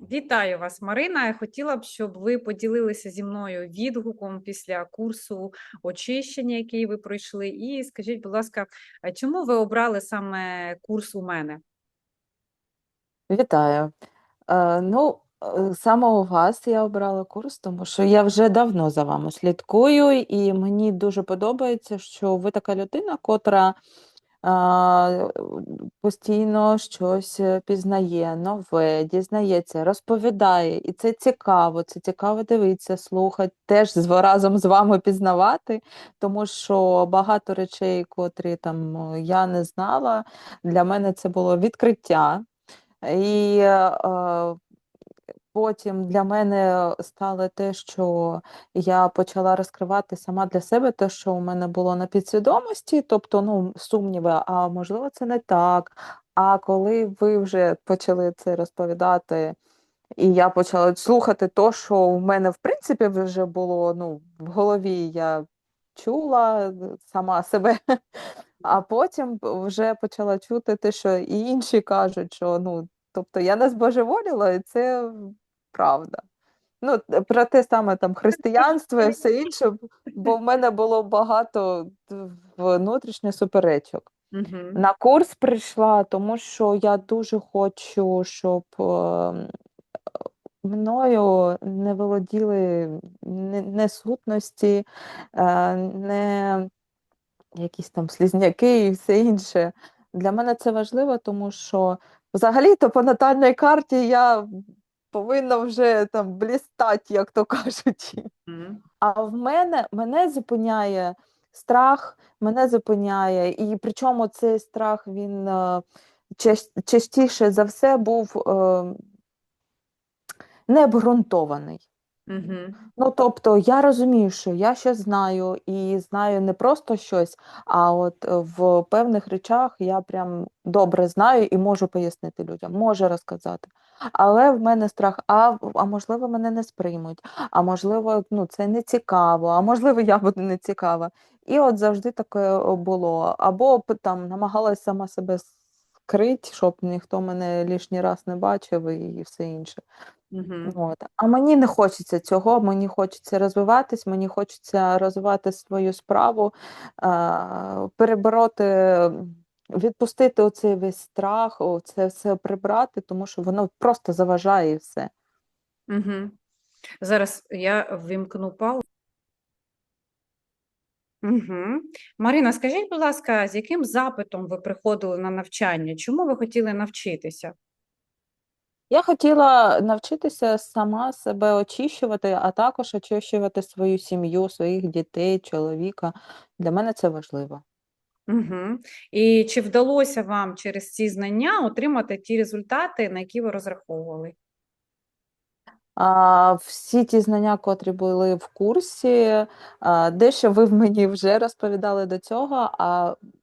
Вітаю вас, Марина. Я хотіла б, щоб ви поділилися зі мною відгуком після курсу очищення, який ви пройшли. І скажіть, будь ласка, чому ви обрали саме курс у мене? Вітаю. Е, ну, е, саме у вас я обрала курс, тому що я вже давно за вами слідкую, і мені дуже подобається, що ви така людина, котра постійно щось е, пізнає, нове, дізнається, розповідає. І це цікаво, це цікаво дивитися, слухати, теж разом з вами пізнавати, тому що багато речей, котрі там е, я не знала, для мене це було відкриття. І е, потім для мене стало те, що я почала розкривати сама для себе те, що у мене було на підсвідомості, тобто ну, сумніви, а можливо, це не так. А коли ви вже почали це розповідати, і я почала слухати то, що у мене в принципі вже було ну, в голові, я чула сама себе. А потім вже почала чути те, що і інші кажуть, що ну, тобто я не збожеволіла, і це правда. Ну, про те саме там християнство і все інше, бо в мене було багато внутрішніх суперечок. Угу. На курс прийшла, тому що я дуже хочу, щоб е, мною не володіли не, не сутності, е, не якісь там слізняки і все інше. Для мене це важливо, тому що взагалі-то по натальній карті я повинна вже там блістати, як то кажуть. А в мене мене зупиняє страх, мене зупиняє, і причому цей страх він е, частіше за все був е, необґрунтований. Ну, тобто я розумію, що я щось знаю, і знаю не просто щось, а от е, в певних речах я прям добре знаю і можу пояснити людям, можу розказати. Але в мене страх, а, а можливо, мене не сприймуть, а можливо, ну, це не цікаво, а можливо, я буду не цікава. І от завжди таке о, було. Або там намагалась сама себе скрити, щоб ніхто мене лишній раз не бачив і все інше. Угу. От. А мені не хочеться цього, мені хочеться розвиватись, мені хочеться розвивати свою справу, е, перебороти, відпустити оцей весь страх, це все прибрати, тому що воно просто заважає і все. Угу. Зараз я ввімкну паузу. Угу. Марина, скажіть, будь ласка, з яким запитом ви приходили на навчання? Чому ви хотіли навчитися? Я хотіла навчитися сама себе очищувати, а також очищувати свою сім'ю, своїх дітей, чоловіка. Для мене це важливо. Угу. І чи вдалося вам через ці знання отримати ті результати, на які ви розраховували? Всі ті знання, котрі були в курсі, дещо ви в мені вже розповідали до цього,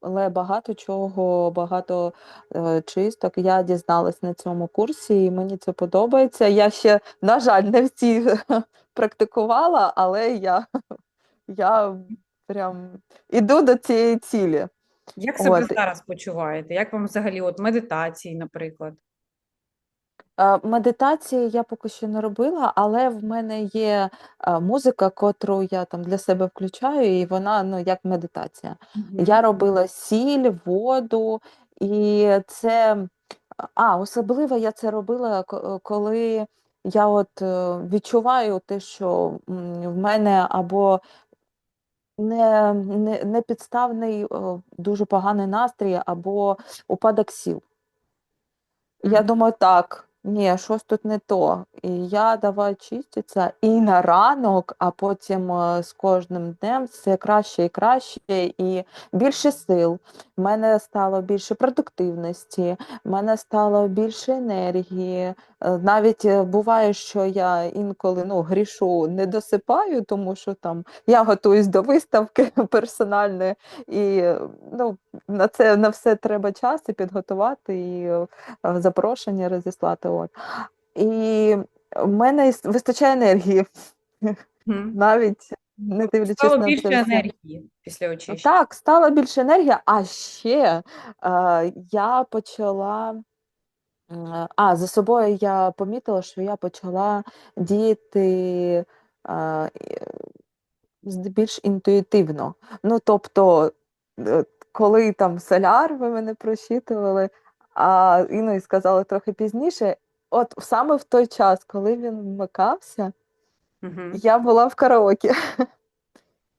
але багато чого, багато е, чисток я дізналась на цьому курсі, і мені це подобається. Я ще, на жаль, не всі практикувала, але я, я прям іду до цієї цілі. Як себе От. зараз почуваєте? Як вам взагалі от медитації, наприклад? Е, Медитації я поки що не робила, але в мене є е, музика, котру я там для себе включаю, і вона ну, як медитація. Я робила сіль, воду, і це а, особливо я це робила, ко- коли я от е, відчуваю те, що м, в мене або не, не, непідставний, е, дуже поганий настрій, або упадок сил. Я Мгм. думаю, так, ні, щось тут не то. І я давай чиститься і на ранок, а потім е, з кожним днем все краще і краще, і більше сил. В мене стало більше продуктивності, в мене стало більше енергії. Е, Навіть е, буває, що я інколи ну, грішу не досипаю, тому що там я готуюсь до виставки персональної, і ну, на це на все треба час і підготувати. І е, запрошення розіслати. От. І в мене вистачає енергії, Мгм. навіть не дивлячись Стало на більше це енергії після очищення. Так, стала більше енергія, а ще е, я почала М, А, за собою я помітила, що я почала діяти а, і- з- більш інтуїтивно. Ну, тобто, е, коли там соляр ви мене прочитували, а іноді сказали трохи пізніше, от саме в той час, коли він вмикався, Угу. я була в караоке.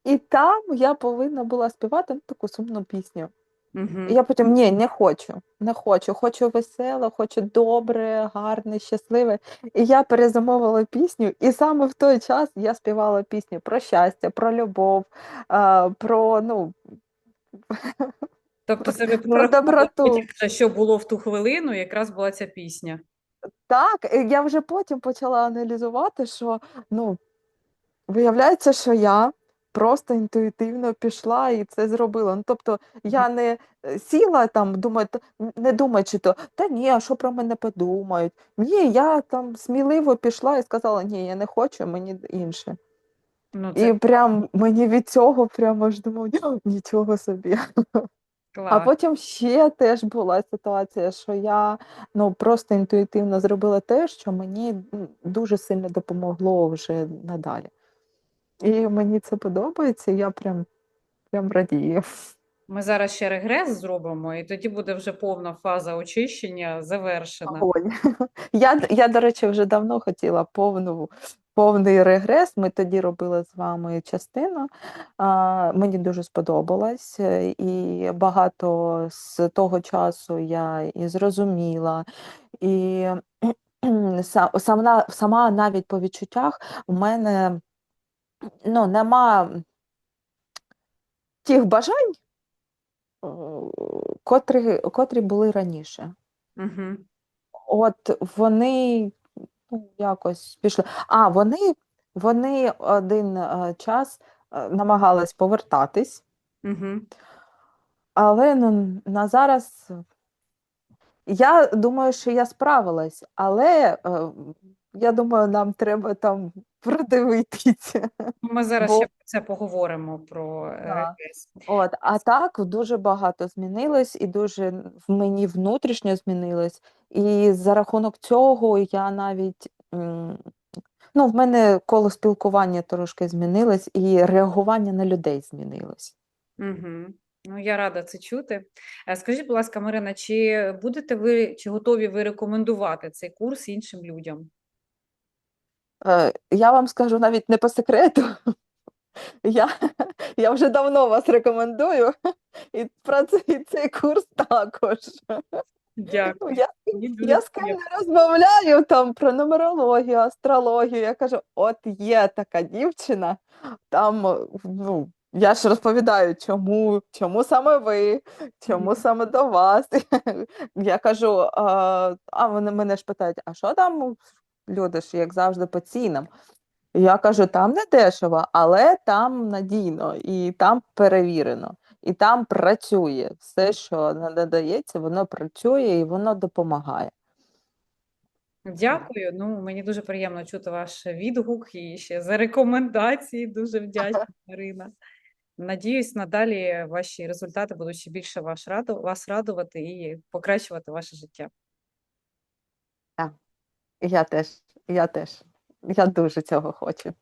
І там я повинна була співати ну, таку сумну пісню. І Угу. я потім ні, не хочу, не хочу. Хочу веселе, хочу добре, гарне, щасливе. І я перезамовила пісню, і саме в той час я співала пісню про щастя, про любов, про ну, Тобто це ви про доброту. що було в ту хвилину, якраз була ця пісня. Так, я вже потім почала аналізувати, що ну, виявляється, що я просто інтуїтивно пішла і це зробила. Ну, тобто я не е, сіла там, думаю, не думаючи то, та ні, а що про мене подумають. Ні, я там сміливо пішла і сказала, ні, я не хочу, мені інше. Ну, І прям мені від цього прям аж думаю, нічого собі. А потім ще теж була ситуація, що я ну просто інтуїтивно зробила те, що мені дуже сильно допомогло вже надалі. І мені це подобається, я прям, прям радію. Ми зараз ще регрес зробимо, і тоді буде вже повна фаза очищення завершена. Огонь. Я, я, до речі, вже давно хотіла повну, повний регрес. Ми тоді робили з вами частину. А, мені дуже сподобалось, і багато з того часу я і зрозуміла, і сама, сама навіть по відчуттях у мене ну, нема тих бажань, е, котрі, котрі були раніше. Угу. От вони ну, якось пішли. А, вони, вони один е, час е, намагались повертатись, Угу. але ну, на зараз я думаю, що я справилась, але я думаю, нам треба там продивитися. Ми зараз Бо- ще про це поговоримо про е, Да. регрес. От, а так дуже багато змінилось, і дуже в мені внутрішньо змінилось. І за рахунок цього я навіть ну, в мене коло спілкування трошки змінилось, і реагування на людей змінилось. Угу. Ну, я рада це чути. Е, Скажіть, будь ласка, Марина, чи будете ви, чи готові ви рекомендувати цей курс іншим людям? Е, я вам скажу навіть не по секрету. Я, я вже давно вас рекомендую, і про цей, цей курс також. Дякую. Я Я з ким не розмовляю там про нумерологію, астрологію. Я кажу, от є така дівчина, там, ну, я ж розповідаю, чому, чому саме ви, чому саме до вас. Я кажу, а, а вони мене ж питають, а що там люди ж, як завжди, по цінам? Я кажу, там не дешево, але там надійно і там перевірено, і там працює. Все, що надається, воно працює і воно допомагає. Дякую. Ну, мені дуже приємно чути ваш відгук і ще за рекомендації. Дуже вдячна, Марина. Надіюсь, надалі ваші результати будуть ще більше вас вас радувати і покращувати ваше життя. Я теж, я теж. Я дуже цього хочу.